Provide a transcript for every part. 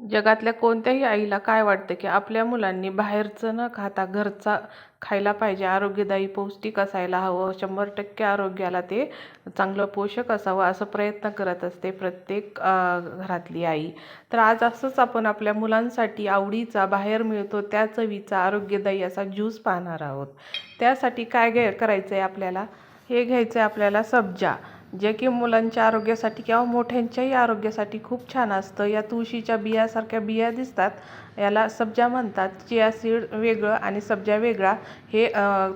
जगातल्या कोणत्याही आईला काय वाटतं की आपल्या मुलांनी बाहेरचं न खाता घरचा खायला पाहिजे आरोग्यदायी पौष्टिक असायला हवं शंभर टक्के आरोग्याला ते चांगलं पोषक असावं असं प्रयत्न करत असते प्रत्येक घरातली आई. तर आज असंच आपण आपल्या मुलांसाठी आवडीचा बाहेर मिळतो त्या चवीचा आरोग्यदायी असा ज्यूस पाहणार आहोत. त्यासाठी काय घ्याय करायचं आहे आपल्याला? हे घ्यायचं आहे आपल्याला सब्जा. जे की मुलांच्या आरोग्यासाठी किंवा मोठ्यांच्याही आरोग्यासाठी खूप छान असतं. या तुळशीच्या बियासारख्या बिया दिसतात. याला सब्जा म्हणतात. चिया सीड वेगळं आणि सब्जा वेगळा. हे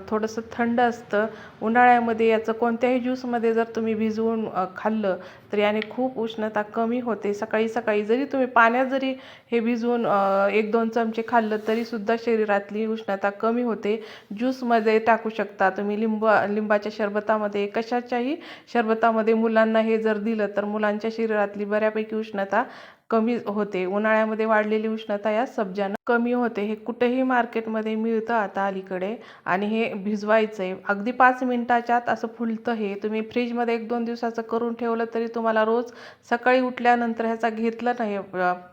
थोडंसं थंड असतं. उन्हाळ्यामध्ये याचं कोणत्याही ज्यूसमध्ये जर तुम्ही भिजवून खाल्लं तर याने खूप उष्णता कमी होते. सकाळी सकाळी जरी तुम्ही पाण्यात जरी हे भिजवून एक दोन चमचे खाल्लं तरीसुद्धा शरीरातली उष्णता कमी होते. ज्यूसमध्ये टाकू शकता तुम्ही. लिंब लिंबाच्या शरबतामध्ये कशाच्याही शरबतामध्ये मुलांना हे जर दिलं तर मुलांच्या शरीरातली बऱ्यापैकी उष्णता कमी होते. उन्हाळ्यामध्ये वाढलेली उष्णता या सब्जानं कमी होते. हे कुठेही मार्केटमध्ये मिळतं आता अलीकडे. आणि हे भिजवायचं आहे अगदी पाच मिनटाच्यात असं फुलतं हे. तुम्ही फ्रीजमध्ये एक दोन दिवसाचं करून ठेवलं तरी तुम्हाला रोज सकाळी उठल्यानंतर ह्याचा घेतलं नाही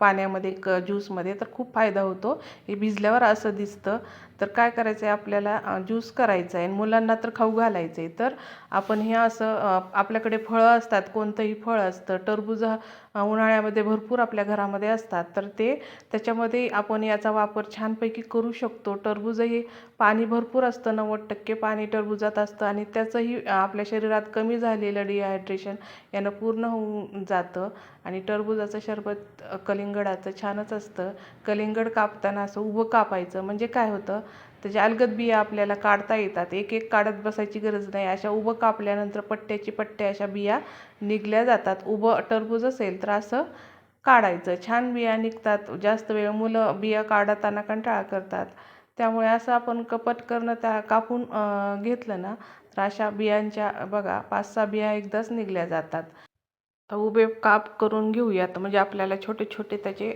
पाण्यामध्ये क ज्यूसमध्ये तर खूप फायदा होतो. हे भिजल्यावर असं दिसतं. तर काय करायचं आहे आपल्याला ज्यूस करायचं आहे मुलांना तर खाऊ घालायचं आहे तर आपण हे असं आपल्याकडे फळं असतात. कोणतंही फळ असतं. टरबूज उन्हाळ्यामध्ये भरपूर आपल्या घरामध्ये असतात तर ते त्याच्यामध्ये आपण याचा वापर छानपैकी करू शकतो. टरबूजही पाणी भरपूर असतं नव्वद टक्के पाणी टरबुजात असतं आणि त्याचंही आपल्या शरीरात कमी झालेलं डिहायड्रेशन यानं पूर्ण होऊन जातं आणि टरबुजाचं शरबत कलिंगडाचं छानच असतं. कलिंगड कापताना असं उभं कापायचं. म्हणजे काय होतं? त्याच्या अलगद बिया आपल्याला काढता येतात. एक एक काढत बसायची गरज नाही. अशा उभं कापल्यानंतर पट्ट्याची पट्ट्या अशा बिया निघल्या जातात. उभं टरबूज असेल तर असं काढायचं. छान बिया निघतात. जास्त वेळ मुलं बिया काढताना कंटाळा करतात. त्यामुळे असं आपण कपट करणं त्या कापून घेतलं ना तर अशा बियांच्या बघा पाच सहा बिया एकदाच निघल्या जातात. तर उभे काप करून घेऊयात. म्हणजे आपल्याला छोटे छोटे त्याचे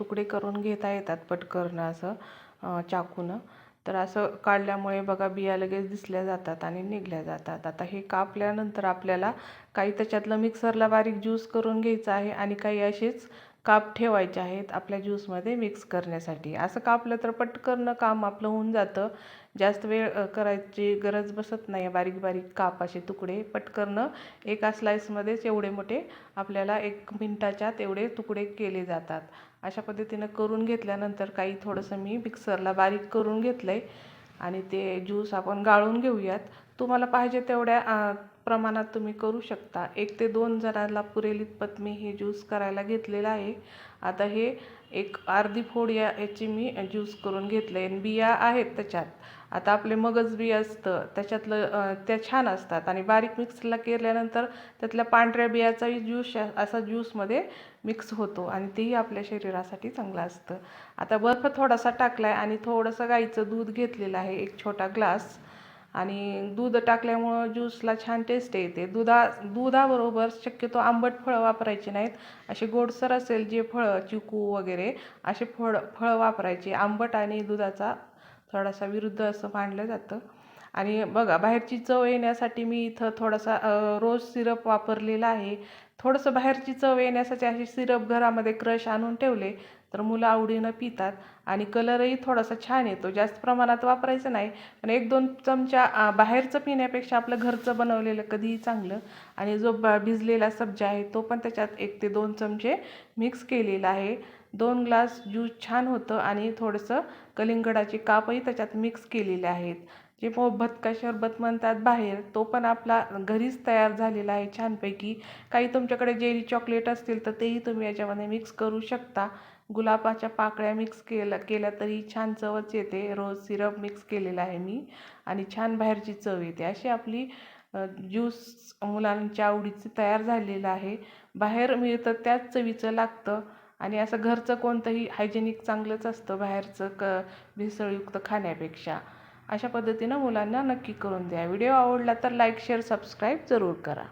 तुकडे करून घेता येतात पटकरणं असं चाकूनं. तर असं काढल्यामुळे बघा बिया लगेच दिसल्या जातात आणि निघल्या जातात. आता हे कापल्यानंतर आपल्याला काही त्याच्यातलं मिक्सरला बारीक ज्यूस करून घ्यायचं आहे आणि काही असेच काप ठेवायचे आहेत आपल्या ज्यूसमध्ये मिक्स करण्यासाठी. असं कापलं तर पटकन काम आपलं होऊन जातं. जास्त वेळ करायची गरज बसत नाही. बारीक बारीक काप असे तुकडे पटकन एका स्लाईसमध्येच एवढे मोठे आपल्याला एक मिनटाच्या तेवढे तुकडे केले जातात. अशा पद्धतीनं करून घेतल्यानंतर काही थोडंसं मी मिक्सरला बारीक करून घेतलं आहे आणि ते ज्यूस आपण गाळून घेऊयात. तुम्हाला पाहिजे तेवढ्या प्रमाणात तुम्ही करू शकता. एक ते दोन जणांना पुरेल इतपत मी हे ज्यूस करायला घेतलेलं आहे. आता हे एक अर्धी फोड या याची मी ज्यूस करून घेतलं आहे आणि बिया आहेत त्याच्यात. आता आपले मगज बी असतं. त्याच्यातलं त्या छान असतात. आणि बारीक मिक्सरला केल्यानंतर त्यातल्या पांढऱ्या बियाचाही ज्यूस असा ज्यूसमध्ये मिक्स होतो. आणि तेही आपल्या शरीरासाठी चांगलं असतं. आता बर्फ थोडासा टाकला आहे आणि थोडंसं गाईचं दूध घेतलेलं आहे. एक छोटा ग्लास. आणि दूध टाकल्यामुळं ज्यूसला छान टेस्ट येते. दुधा दुधाबरोबर शक्यतो आंबट फळं वापरायची नाहीत. असे गोडसर असेल जे फळं चिकू वगैरे असे फळ फळं वापरायचे. आंबट आणि दुधाचा थोडासा विरुद्ध असं मानलं जातं. आणि बघा बाहेरची चव येण्यासाठी मी इथं थोडासा रोज सिरप वापरलेला आहे. थोडंसं बाहेरची चव येण्यासाठी असे सिरप घरामध्ये क्रश आणून ठेवले. तर मुलं आवडीनं पितात आणि कलरही थोडासा छान येतो. जास्त प्रमाणात वापरायचं नाही पण एक दोन चमचा बाहेरचं पिण्यापेक्षा आपलं घरचं बनवलेलं कधीही चांगलं आणि जो ब भिजलेला सब्जा आहे तो पण त्याच्यात एक ते दोन चमचे मिक्स केलेला आहे. दोन ग्लास ज्यूस छान होतं आणि थोडंसं कलिंगडाचे कापही त्याच्यात मिक्स केलेले आहेत. जे मोहब्बत शरबत म्हणतात बाहेर तो पण आपला घरीच तयार झालेला आहे छानपैकी. काही तुमच्याकडे जेली चॉकलेट असतील तर तेही तुम्ही याच्यामध्ये मिक्स करू शकता. गुलाबाच्या पाकळ्या मिक्स केल्या केल्या तरी छान चवच येते. रोज सिरप मिक्स केलेला आहे मी. आणि छान बाहेरची चव येते. अशी आपली ज्यूस मुलांच्या आवडीचं तयार झालेलं आहे. बाहेर मिळतं त्याच चवीचं लागतं. आणि असं घरचं कोणतंही हायजेनिक चांगलंच असतं बाहेरचं क भेसळयुक्त खाण्यापेक्षा. अशा पद्धतीनं मुलांना नक्की करून द्या. व्हिडिओ आवडला तर लाईक शेअर सबस्क्राईब जरूर करा.